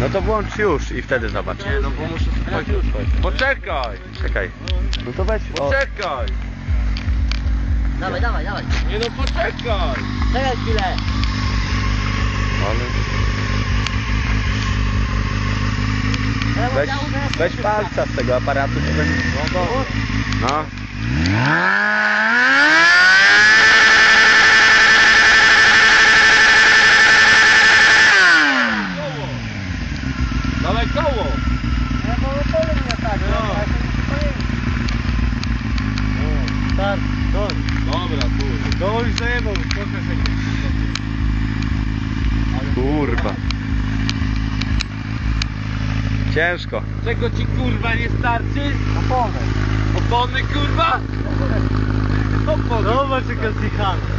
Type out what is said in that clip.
No to włącz już i wtedy zobacz. Nie, no bo muszę spojrzeć. Poczekaj! Czekaj. No to weź. O, Poczekaj! Dawaj, dawaj, dawaj. Nie no poczekaj! Czekaj chwilę. ale... Weź, weź palca z tego aparatu. będzie- No. Ja to opowiem mnie tak, No. no. ja się nie pojęcie. Tak, doń. Dobra. To już zajebał, pokaż jak Kurwa. Ciężko. Czego ci kurwa nie starczy? Opony. Opony kurwa? Opony. Zobacz jaka zjechana.